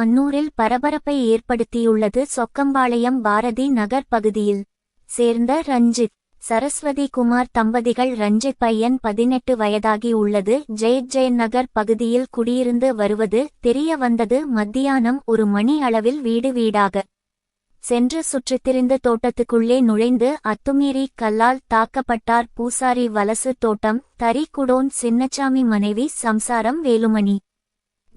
அன்னூரில் பரபரப்பை ஏற்படுத்தியுள்ளது சொக்கம்பாளையம் பாரதி நகர் பகுதியில். சேர்ந்த ரஞ்சித் சரஸ்வதி குமார் தம்பதிகள் ரஞ்சித் பையன் பதினெட்டு வயதாகி உள்ளது. ஜெயத் ஜெயன் நகர் பகுதியில் குடியிருந்து வருவது தெரிய வந்தது. மத்தியானம் ஒரு மணி அளவில் வீடு வீடாக சென்று சுற்றித்திரிந்து தோட்டத்துக்குள்ளே நுழைந்து அத்துமீறி கல்லால் தாக்கப்பட்டார். பூசாரி வலசு தோட்டம் தரிக்குடோன் சின்னச்சாமி மனைவி சம்சாரம் வேலுமணி.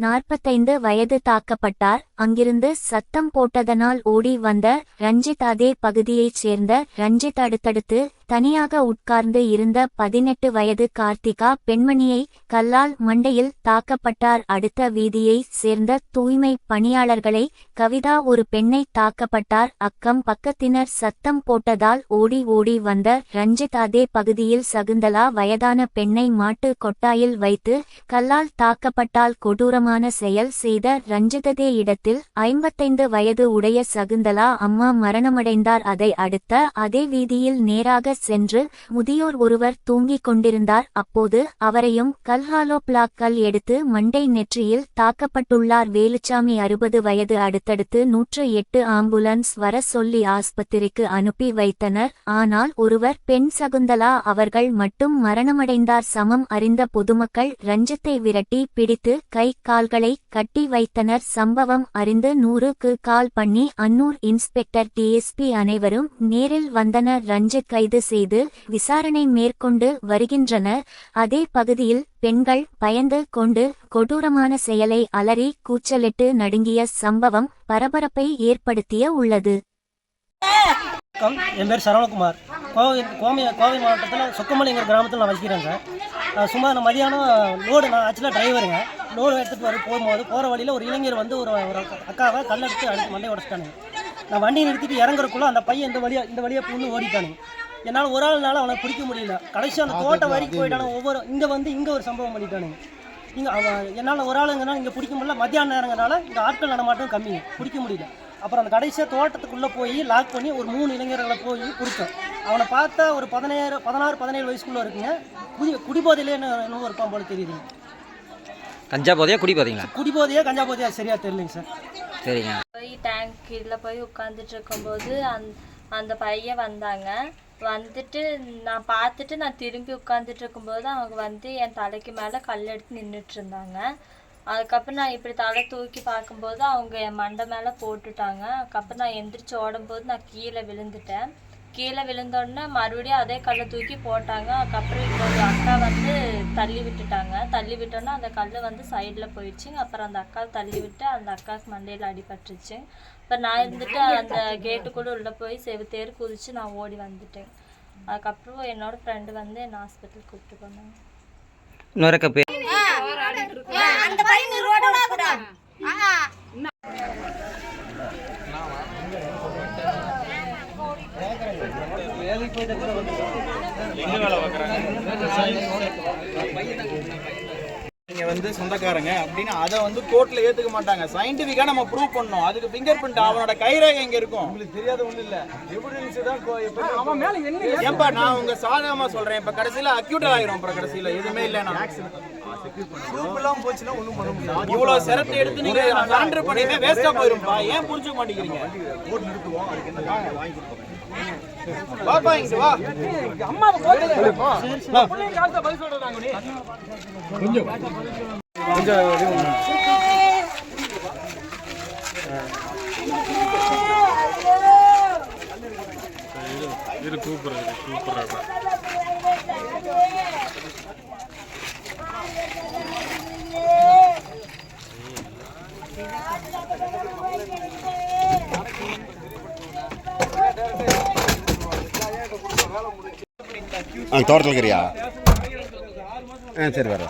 நாற்பத்தைந்து வயது தாக்கப்பட்டார். அங்கிருந்து சத்தம் போட்டதனால் ஓடி வந்த ரஞ்சித் அதே பகுதியைச் சேர்ந்த ரஞ்சித் அடுத்தடுத்து தனியாக உட்கார்ந்து இருந்த பதினெட்டு வயது கார்த்திகா பெண்மணியை கல்லால் மண்டையில் தாக்கப்பட்டார். அடுத்த வீதியைச் சேர்ந்த தூய்மை பணியாளர்களை கவிதா ஒரு பெண்ணை தாக்கப்பட்டார். அக்கம் பக்கத்தினர் சத்தம் போட்டதால் ஓடி ஓடி வந்த ரஞ்சித் அதே பகுதியில் சகுந்தலா வயதான பெண்ணை மாட்டு கொட்டாயில் வைத்து கல்லால் தாக்கப்பட்டால் கொடூரமான செயல் செய்த ரஞ்சிததே இடத்தில் ஐம்பத்தைந்து வயது உடைய சகுந்தலா அம்மா மரணமடைந்தார். அதை அடுத்த அதே வீதியில் நேராக சென்று முதியோர் ஒருவர் தூங்கிக் கொண்டிருந்தார். அப்போது அவரையும் கல்ஹாலோ எடுத்து மண்டை நெற்றியில் தாக்கப்பட்டுள்ளார். வேலுச்சாமி அறுபது வயது அடுத்தடுத்து நூற்று எட்டு ஆம்புலன்ஸ் வர சொல்லி ஆஸ்பத்திரிக்கு அனுப்பி வைத்தனர். ஆனால் ஒருவர் பெண் சகுந்தலா அவர்கள் மட்டும் மரணமடைந்தார். சமம் அறிந்த பொதுமக்கள் ரஞ்சித்தை விரட்டி பிடித்து கை கால்களை கட்டி வைத்தனர். சம்பவம் அறிந்து நூறுக்கு கால் பண்ணி அன்னூர் இன்ஸ்பெக்டர் டிஎஸ்பி அனைவரும் நேரில் வந்தனர். ரஞ்சித் கைது செய்து விசாரணை மேற்கொண்டு வருகின்றனர். அதே பகுதியில் பெண்கள் பயந்து கொண்டு கொடூரமான செயலை அலறி கூச்சலிட்டு நடுங்கிய சம்பவம் பரபரப்பை ஏற்படுத்திய உள்ளது. என் பேர் சரவணகுமார். கோவை கோவை கோவை மாவட்டத்தில் சொக்கமலைங்கிற கிராமத்தில் நான் வசிக்கிறேன் சார். சுமார் நான் மதியானம் லோடு நான் ஆக்சுவலாக டிரைவருங்க லோடு எடுத்துகிட்டு வர போகும்போது போகிற வழியில் ஒரு இளைஞர் வந்து ஒரு ஒரு அக்காவை கல்லெடுத்து அடுத்து மண்டையை உடச்சிட்டானுங்க. நான் வண்டியை நிறுத்திட்டு இறங்குறக்குள்ள அந்த பையன் இந்த வழியாக இந்த வழியாக பூந்து ஓடிட்டானுங்க. என்னால் ஒரு ஆள்னால அவனை பிடிக்க முடியல. கடைசி அந்த தோட்டம் வரைக்கும் போயிட்டானு ஒவ்வொரு இங்கே வந்து இங்கே ஒரு சம்பவம் பண்ணிட்டானுங்க. இங்கே அவன் என்னால் ஒரு ஆளுங்கனால இங்கே பிடிக்க முடியல மத்தியான நேரங்கிறனால இங்கே ஆட்கள் நடமாட்டம் கம்மிங்க பிடிக்க முடியல. அப்புறம் அந்த கடைசியாக தோட்டத்துக்குள்ளே போய் லாக் பண்ணி ஒரு மூணு இளைஞர்களை போய் பிடிச்சோம். அவனை பார்த்தா ஒரு பதினேழு பதினாறு பதினேழு வயசுக்குள்ளே இருக்குங்க. குடி குடிபோதையிலே இன்னும் இருப்பான் போல தெரியுதுங்க. கஞ்சா போதையா குடி போதைங்களா? குடிபோதையா கஞ்சா போதையா சரியா தெரியலைங்க சார். சரிங்க. போய் டேங்க் கீழே போய் உட்காந்துட்டு இருக்கும்போது அந் அந்த பையன் வந்தாங்க. வந்துட்டு நான் பார்த்துட்டு நான் திரும்பி உட்காந்துட்டு இருக்கும்போது அவங்க வந்து என் தலைக்கு மேலே கல் எடுத்து நின்றுட்டு இருந்தாங்க. அதுக்கப்புறம் நான் இப்படி தலை தூக்கி பார்க்கும்போது அவங்க என் மண்டை மேலே போட்டுட்டாங்க. அதுக்கப்புறம் நான் எந்திரிச்சு ஓடும்போது நான் கீழே விழுந்துட்டேன். கீழே விழுந்தோடனே மறுபடியும் அதே கல்லை தூக்கி போட்டாங்க. அதுக்கப்புறம் இன்னொரு அக்கா வந்து தள்ளி விட்டுட்டாங்க. தள்ளி விட்டோன்னே அந்த கல் வந்து சைடில் போயிடுச்சுங்க அப்புறம் அந்த அக்கா தள்ளி விட்டு அந்த அக்காவுக்கு மண்டையில் அடிபட்டுருச்சு. அப்புறம் நான் இருந்துட்டு அந்த கேட்டுக்குள்ளே உள்ளே போய் செவுத்தேர் குதிச்சு நான் ஓடி வந்துட்டேன். அதுக்கப்புறம் என்னோட ஃப்ரெண்டு வந்து என்னை ஹாஸ்பிட்டல் கூப்பிட்டு போனாங்க. இன்னொரு கப்பு நீங்க வந்து சொந்தக்காரங்க அப்படின்னு அதை வந்து கோர்ட்ல ஏத்துக்க மாட்டாங்க. சயின்டிபிக்கா நம்ம ப்ரூவ் பண்ணோம். அதுக்கு ஃபிங்கர் பிரிண்ட் அவனோட கைரேகை எங்க இருக்கும்? உங்களுக்கு தெரியாத ஒண்ணு இல்ல. எவிடன்ஸ் தான் அவன் மேல என்ன ஏன்பா நான் உங்க சாதகமா சொல்றேன். இப்ப கடைசியில அக்யூட் ஆயிரும் அப்புறம் கடைசியில. எதுவுமே இல்ல ப்ரூஃப் எல்லாம் போச்சுன்னா ஒண்ணும் பண்ண முடியாது. இவ்வளவு சிரத்தை எடுத்து நீங்க சரண்டர் பண்ணிட்டு வேஸ்டா போயிரும்பா. ஏன் புரிஞ்சுக்க மாட்டேங்கிறீங்க? கோர்ட் நிறுத்துவோம். அதுக்கு என்ன வாங்கி கொடுப்போம் வாப்பா இங்க வா. அம்மா ஆ தோட்டத்தில் இருக்கிறியா ஆ சரி வர